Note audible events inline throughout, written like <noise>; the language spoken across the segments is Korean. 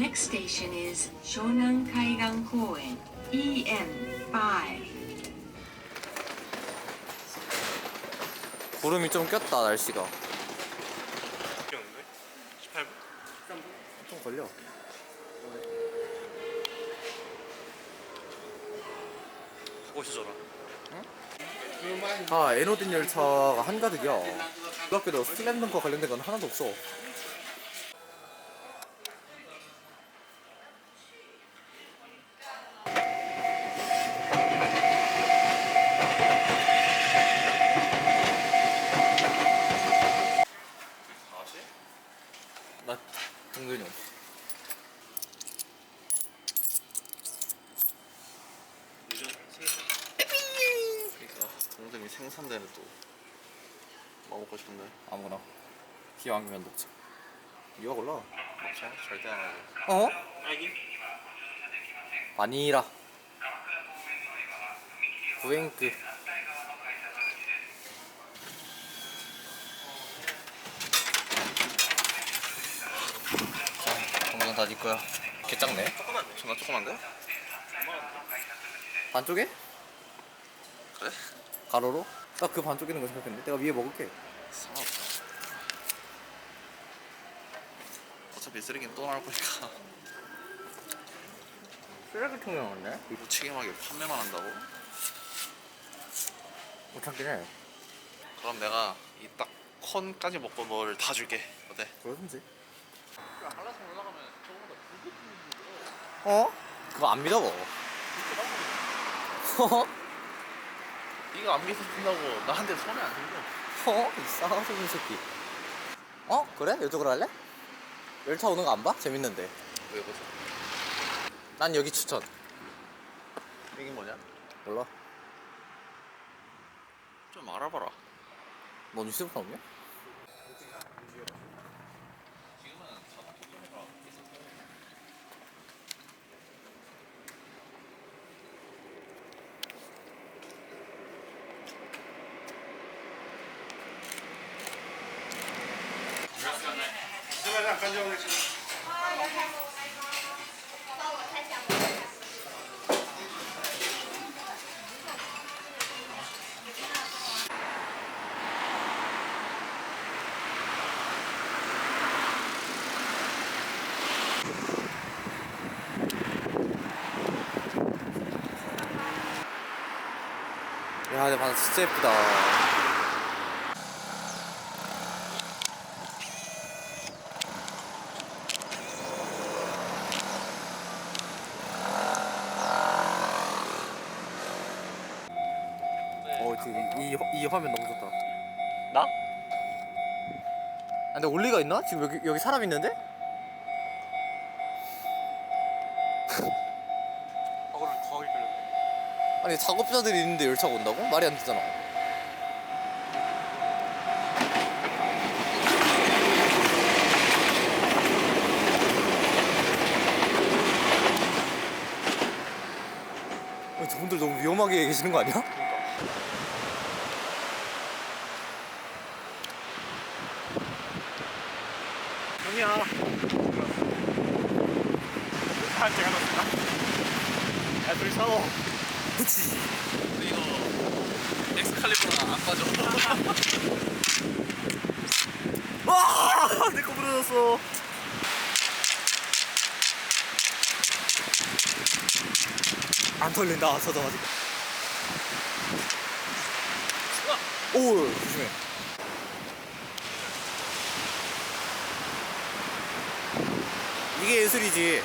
next station is Shonan Kaigan Koen, EN5. 구름이 좀 꼈다 날씨가 뛰었는데? 18분? 좀 걸려 있어줘라 아 에노딘 열차가 한가득이야 놀랍게도 슬램덩크 관련된 건 하나도 없어 나왔지? 나 동근이 형 유전 생선 그러니까 동 생산되는 또 먹고 싶은데 아무거나 기왕 아니면 먹자 이거 골라 먹자 절대 안 하고 어? 딸기? 바니라 구행크 동생 다네 거야 개짱네 조그만데 존나 조그만데? 반쪽에? 그래? 가로로? 나그 반쪽에 있는 거 생각했는데 내가 위에 먹을게 상관없어 어차피 쓰레기는 또 나올 거니까 쓰레기통이 나왔네? 무책임하게 판매만 한다고? 못 참긴 해 그럼 내가 이 딱 컨까지 먹고 너를 다 줄게 어때? 그러든지 한라산 올라가면 저거보다 어? 그거 안 믿어 어? <laughs> 네가 안 믿어준다고 나한테 손에 안 들려 어? 이 싸가지 새끼 어? 그래? 이쪽으로 할래? 열차 오는 거 안 봐? 재밌는데 왜 그러지? 난 여기 추천 이게 뭐냐? 몰라 좀 알아봐라 너 뉴스부터 없냐? 야 근데 바다 진짜 예쁘다 지금 이, 이, 이 화면 너무 좋다 나? 아 근데 올리가 있나? 지금 여기 여기 사람 있는데? 아 그럼 거기 걸렸네 아니 작업자들이 있는데 열차가 온다고? 말이 안 되잖아 어, 저분들 너무 위험하게 계시는 거 아니야? 형이야. 한 제가 넣었다. 야 둘이 싸워. 그치. 이거 엑스칼리버랑 안 빠져. <laughs> 와! 내거 부러졌어. 안 털린다. 서져가지고. 오 조심해 이게 예술이지.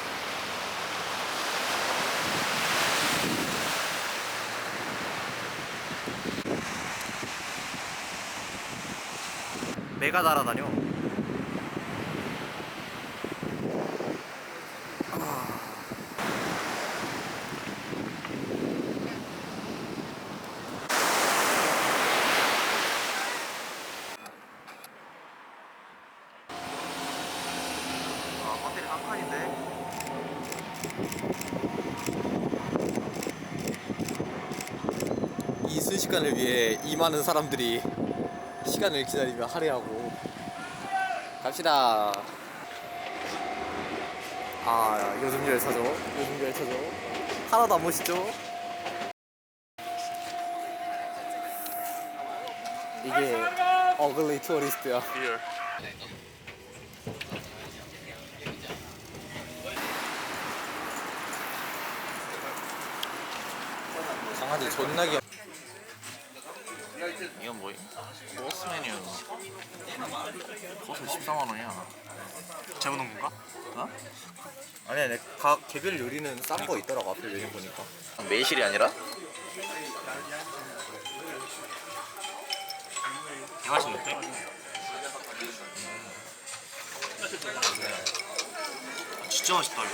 내가 날아다녀 아 호텔이 한 칸인데 이 순식간을 위해 이 많은 사람들이 시간을 기다리며 할애하고 갑시다. 아 요즘 열차죠? 요즘 열차죠? 하나도 안 멋있죠. 이게 어글리 투어리스트야. 강아지 존나 귀여 이건 뭐임? 코스 메뉴. 코스 14만 원이야. 잘못 온 건가? 어? 아니야 내각 개별 요리는 싼 거 있더라고 앞에 메뉴 보니까 매실이 아니라? 개 맛있는데? 진짜 맛있다 이거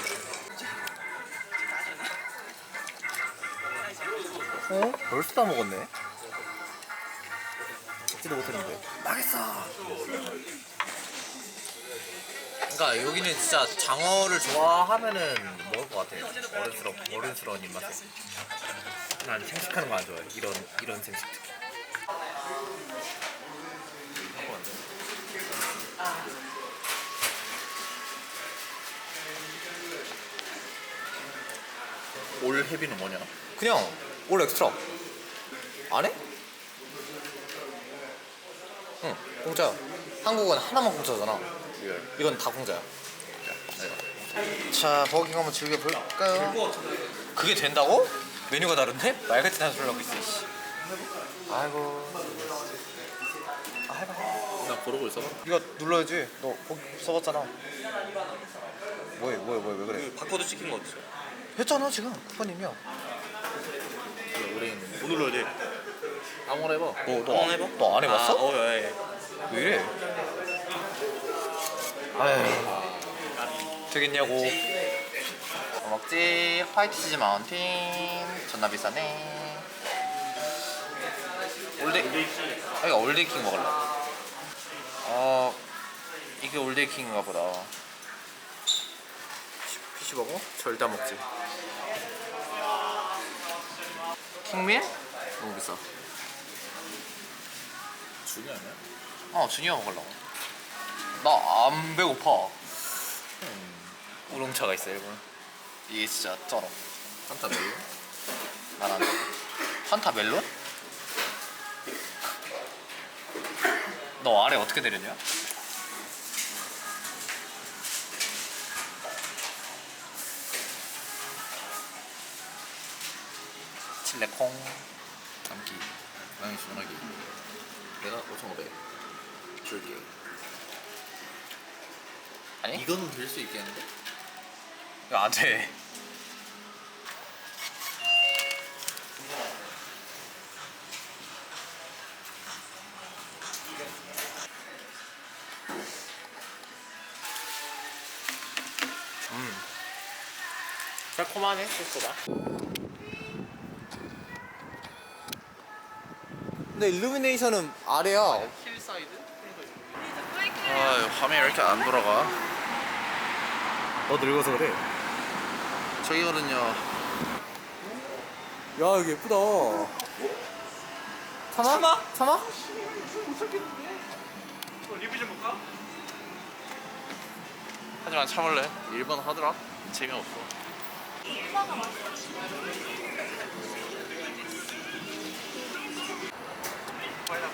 어? 벌써 다 먹었네 먹지도 못했는데. 망했어. 그러니까 여기는 진짜 장어를 좋아하면은 먹을 것 같아. 어른스러 어른스러운 입맛에. 난 생식하는 거 안 좋아해. 이런 이런 생식 특히. 올 헤비는 뭐냐? 그냥 올 엑스트라. 안 해? 응 공짜야 한국은 하나만 공짜잖아 리얼. 이건 다 공짜야 자 버거킹 한번 즐겨볼까요? 그게 된다고? 메뉴가 다른데? 말 같은 한소리 하고 있어 씨. 아이고 아 해봐 나 고르고 있어. 이거 눌러야지 너 거기 써봤잖아 뭐해 뭐해 뭐해 왜 그래 바코드 찍힌 거 어딨어? 했잖아 지금 쿠퍼님이야 우린 뭐 눌러야 돼? 아무거나 해봐. 너너 한번 해봐? 너 안 해봤어? 아, 어, 예, 예. 왜 이래 아유 되겠냐고 뭐 먹지 화이트 치즈 마운틴 존나 비싸네 올드 아 이거 올드킹 먹을래 어 이게 올드킹인가 보다 피시버거? 절대 안 먹지 킹밀? 너무 비싸 준이 아니야? 어 준이가 먹으려고 나 안 배고파 음, 우롱차가 있어 일본 이게 진짜 쩔어 한타 멜로? 말안 돼. 환타 멜론? 너 아래 어떻게 내렸냐? 칠레콩 담기. 나는 시원하게. 내가 5,500. 줄게. 아니? 이거는 될수 있겠는데? 이거 안 돼. 음. 새콤하네 소스가 근데 일루미네이션은 아래야. 아, 화면이 왜 이렇게 안 돌아가? 너 늙어서 그래. 저기거든요. 야 여기 예쁘다. 참아? 참아? 리뷰 좀 볼까? 하지만 참을래. 1번 하더라. 재미없어. これだ。